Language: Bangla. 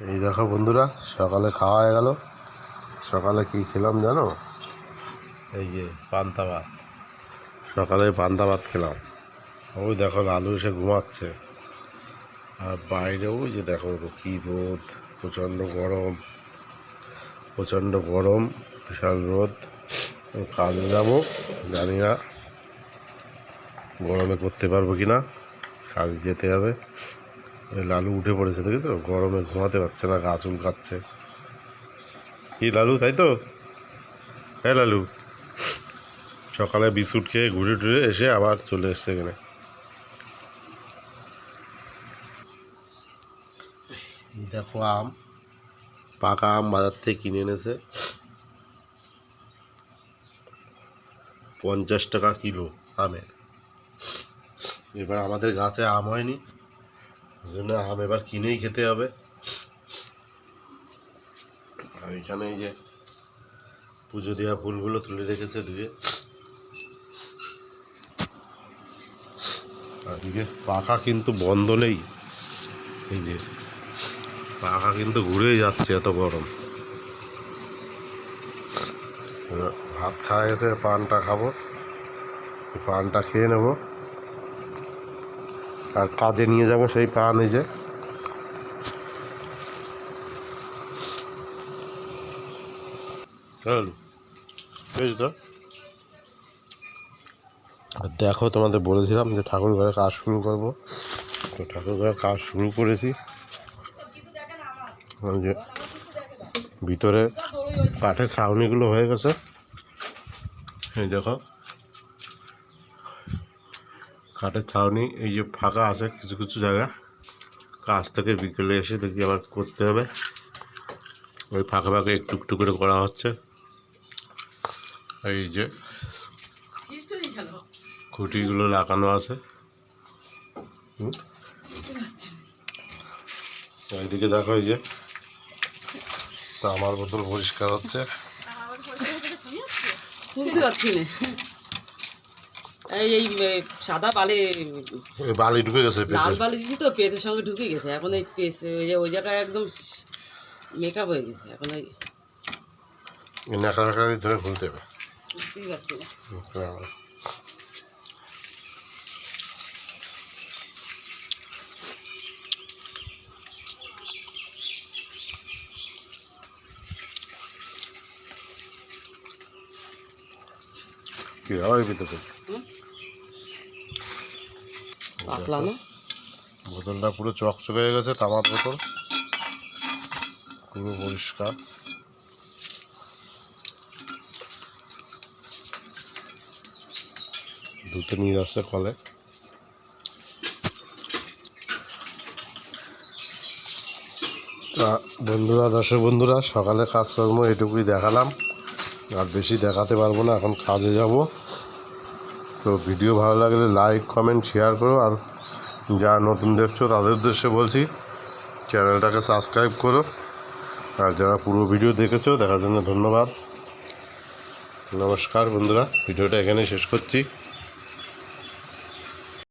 এই দেখো বন্ধুরা, সকালে খাওয়া হয়ে গেল। সকালে কি খেলাম জানো? এই যে পান্তা ভাত। সকালে পান্তা ভাত খেলাম। ওই দেখো লালু এসে ঘুমাচ্ছে। আর বাইরে ওই যে দেখো কি রোদ, প্রচণ্ড গরম। প্রচণ্ড গরম, বিশাল রোদ। কাজে যাব, জানি না গরমে করতে পারব কি না কাজে যেতে হবে। লালু উঠে পড়েছে, দেখেছ? গরমে ঘুমাতে পারছে না, গা চুল কাচ্ছে কি লালু, তাই তো? হ্যাঁ লালু। সকালে বিস্কুট খেয়ে ঘুরে টুরে এসে আবার চলে এসছে এখানে। দেখো আম। পাকা আম বাজার থেকে কিনে এনেছে। পঞ্চাশ টাকা কিলো আমের। এবার আমাদের গাছে আম হয়নি। জন্য আম এবার কিনেই খেতে হবে। আর এখানে এই যে পুজো দেওয়া ফুলগুলো তুলে রেখেছে ধুয়ে আর এদিকে পাখা কিন্তু বন্ধ নেই। এই যে পাখা কিন্তু ঘুরেই যাচ্ছে এত গরম। ভাত খাওয়া গেছে, পানটা খাব। পানটা খেয়ে নেব। আর কাজে নিয়ে যাব সেই পা এই যে তো। আর দেখো তোমাদের বলেছিলাম যে ঠাকুর ঘরে কাজ শুরু করব। তো ঠাকুর ঘরে কাজ শুরু করেছি। যে ভিতরে কাঠের ছাউনিগুলো হয়ে গেছে। এই দেখো। কাঠের ছাউনি, এই যে ফাঁকা আছে কিছু কিছু জায়গা। কাজ থেকে বিকেলে এসে দেখি আবার করতে হবে। ওই ফাঁকা ফাঁকা একটু একটু করে করা হচ্ছে। এই যে খুঁটিগুলো লাগানো আছে। এইদিকে দেখো, এই যে তা আমার বোতল পরিষ্কার হচ্ছে। এই সাদা বালি বালি ঢুকে গেছে লাল বালি দিচ্ছি তো পেটের সঙ্গে ঢুকে গেছে। এখন এই পেস ওই ওই জায়গায় একদম মেকআপ হয়ে গেছে। এখন এই নেখা নেখা ধরে খুলতে হবে। কি হয় ভিতরে বোতলটা পুরো চকচকে হয়ে গেছে, তামার বোতল। পুরো পরিষ্কার। ধুতে নিয়ে যাচ্ছে কলে। বন্ধুরা, দর্শক বন্ধুরা সকালে কাজকর্ম এটুকুই দেখালাম। আর বেশি দেখাতে পারব না, এখন কাজে যাব। তো ভিডিও ভালো লাগলে লাইক কমেন্ট শেয়ার করো। আর যারা নতুন দেখছ, তাদের উদ্দেশ্যে বলছি চ্যানেলটাকে সাবস্ক্রাইব করো। আর যারা পুরো ভিডিও দেখেছ, দেখার জন্য ধন্যবাদ। নমস্কার বন্ধুরা, ভিডিওটা এখানে শেষ করছি।